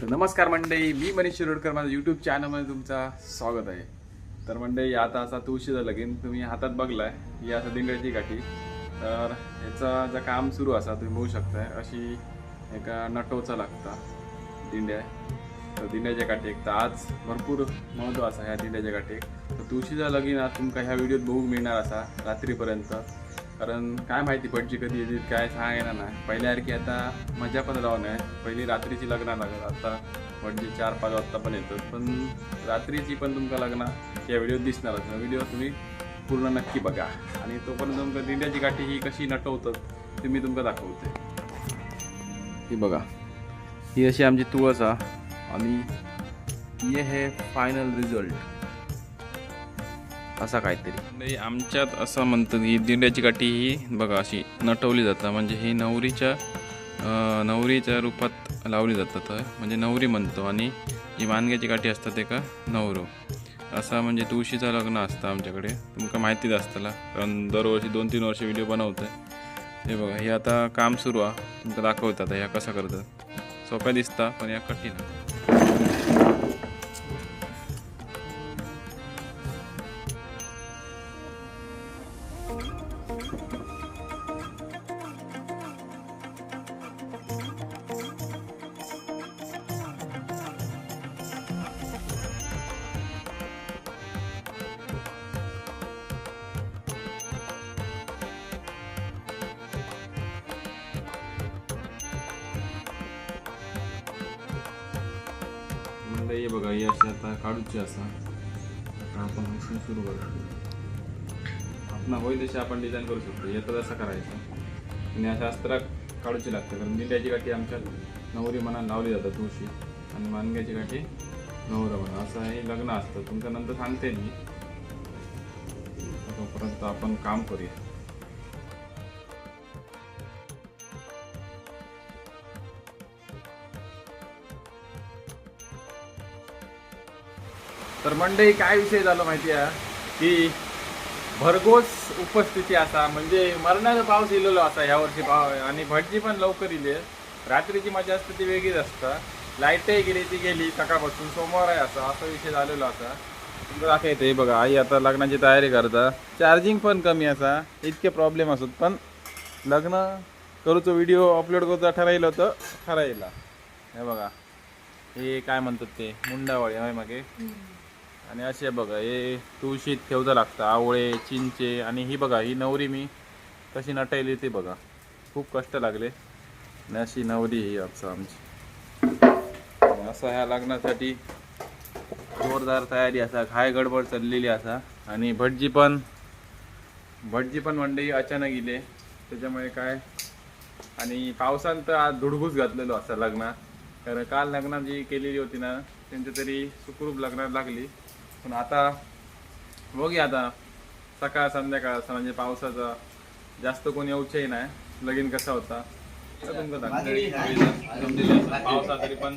तर नमस्कार मंडळी मी मनीष शिरोडकर माझ्या यूट्यूब चॅनलमध्ये तुमचा स्वागत आहे. तर मंडळी आता असा तुळशीचा लगीन तुम्ही हातात बघलाय ही असा दिंड्याची काठी तर याचा जे काम सुरू असा तुम्ही बघू शकताय अशी एका नटोचा लागता दिंड्या. तर दिंड्याच्या गाठीक तर आज भरपूर महत्त्व असा ह्या दिंड्याच्या गाठीक तर तुळशीचा लगीन आज तुमका ह्या व्हिडिओत बघूक मिळणार असा रात्रीपर्यंत. कारण काय माहिती भटजी कधी येतील काय सांगायला नाही. पहिल्यासारखी आता मजा पण राहून आहे. पहिली रात्रीची लग्न लागत आता भटजी चार पाच वाजता पण येतात पण रात्रीची पण तुमका लग्न या व्हिडिओत दिसणारच व्हिडिओ तुम्ही पूर्ण नक्की बघा. आणि तोपर्यंत तुमका दिंड्याची गाठी ही कशी नटवतात ते मी तुमका दाखवते. ही बघा. ही अशी आमची तुळस हा आणि हे फायनल रिझल्ट असा काहीतरी. नाही आमच्यात असं म्हणतात की दिंड्याची काठी ही बघा अशी नटवली जातात म्हणजे ही नवरीच्या नवरीच्या रूपात लावली जातात. म्हणजे नवरी म्हणतो आणि जी मानग्याची काठी असतात ते का नवरो. असा म्हणजे तुळशीचं लग्न असतं आमच्याकडे. तुमका माहितीच असताला कारण दरवर्षी दोन तीन वर्ष व्हिडिओ बनवतोय. हे बघा हे आता काम सुरू आहे. तुमका दाखवतात ह्या कसं करतात. सोप्या दिसता पण या कठीण आता हे बघा ही अशी आता काढूची असा. आता आपण मशीन सुरू करू आपण होईल तशी आपण डिझाईन करू शकतो. येतं तसं करायचं. आणि अशा अस्त्राक काढूची लागते. कारण दिंड्याची गाठी आमच्या नवरी मनात लावली जातात तुळशी. आणि मानग्याची गाठी नवरा म्हणा असं हे लग्न असतं. तुमच्या नंतर सांगते मी. तोपर्यंत आपण काम करूया. तर मंडई काय विषय झाला माहिती आहे की भरघोस उपस्थिती असा म्हणजे मरणाचा पाऊस इलेलो असा ह्या वर्षी पाव आणि भटजी पण लवकर इले रात्रीची मजा असते ती वेगळीच असता. लाईटही गेली ती गेली सकाळपासून सोमवार आहे असा असा विषय झालेलो असा. तुमचं दाखवते हे बघा आई आता लग्नाची तयारी करता. चार्जिंग पण कमी असा इतके प्रॉब्लेम असत पण लग्न करूचो व्हिडिओ अपलोड करूचा ठरायला होतं ठरायला. हे बघा. हे काय म्हणतात ते मुंडावळी होय मागे? आणि असे बघा हे तुळशीत ठेवचं लागतं आवळे चिंचे आणि ही बघा ही नवरी मी कशी नटायली ती बघा. खूप कष्ट लागले. आणि अशी नवरी ही आमचं. आमची असं ह्या लग्नासाठी जोरदार तयारी असा घाय गडबड चाललेली असा. आणि भटजी पण भटजी पण मंडई अचानक गेले. त्याच्यामुळे काय? आणि पावसान तर आज धुडगूस घातलेलो असा लग्न. कारण काल लग्नात जी केलेली होती ना त्यांच्या तरी सुखरूप लग्नात लागली. पण आता बघूया आता. सकाळ संध्याकाळ असं म्हणजे पावसाचा जास्त कोणी येऊचंही नाही. लगीन कसा होता. पावसा तरी पण.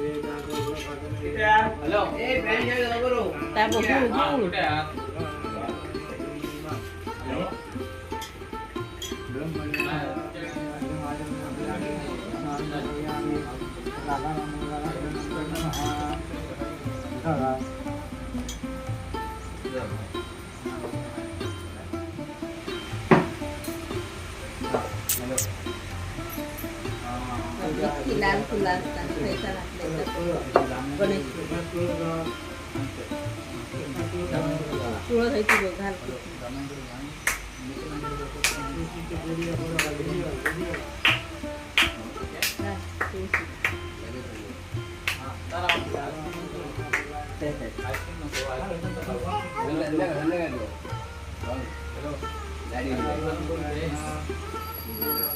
गेला. गणेश कुठे गेला? हे बघ, ह्याच्यात- ह्याच्यात चालू आहे. हे ओटी वर चालू आहे. हा, सगळी घातली, सगळी घातली. हा, सगळी घातली. ना ना ती सर पुढी बात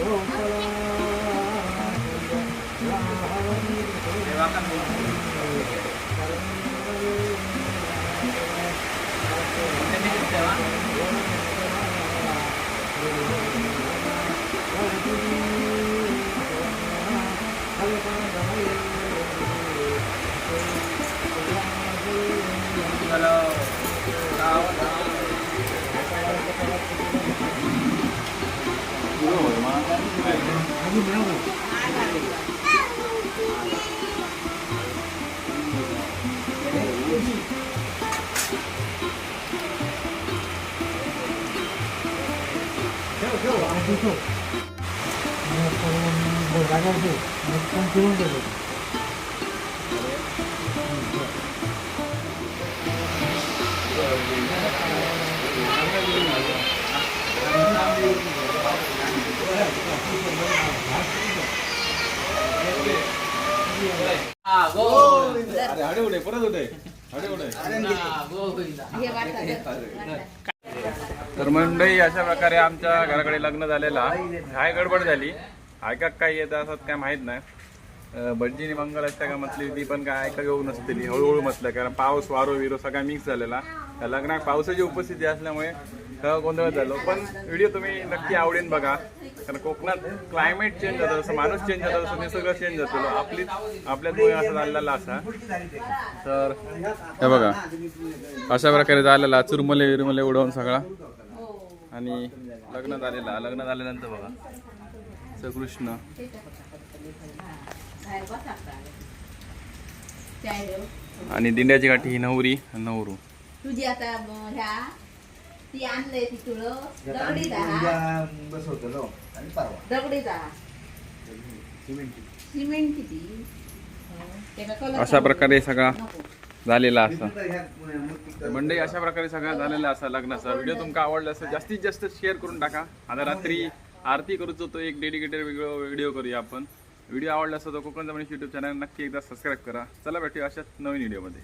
बघू इतकी 还是没有。给我，给我，还不错。我。我。我。来告诉，我。刚结婚的时候。परत उडे तर मंडई अशा प्रकारे आमच्या घराकडे लग्न झालेला. काय गडबड झाली. ऐका काय येत असत काय माहीत नाही. भटजीने मंगल असत्या का म्हटली ती पण काय ऐका घेऊ नसतेली हळूहळू म्हटलं कारण पाऊस वारो विरो सगळा मिक्स झालेला. त्या लग्नात पावसाची उपस्थिती असल्यामुळे सगळं गोंधळ झालो. पण व्हिडिओ तुम्ही नक्की आवडेल बघा कारण कोकणात क्लायमेट चेंज होतं जसं माणूस चेंज होता तसं निसर्ग चेंज होतो. आपली आपल्यामुळे असं झालेला असा. तर हे बघा अशा प्रकारे झालेला चुरमले विरमले उडवून सगळा. आणि लग्न झालेला लग्न झाल्यानंतर बघा कृष्ण. आणि दिंड्याची गाठी ही नवरी नवरू. तुझी आता ह्या ती आणलंय ती तुळस दगडी दहा. बसवतो आणि परवा. दगडी दहा. सिमेंट. किती? अशा प्रकारे सगळा. झालेला असा. मंडळी अशा प्रकारे सगळा झालेला असा लग्नाचा. व्हिडिओ तुमका आवडला असेल जास्तीत जास्त शेअर करून टाका. आता रात्री आरती करूच तो एक डेडिकेटेड वेगळं व्हिडिओ करूया आपण. व्हिडिओ आवडला असतो तर कोकण जमनीस युट्यूब चॅनल नक्की एकदा सबस्क्राईब करा. चला भेटूया अशाच नवीन व्हिडिओमध्ये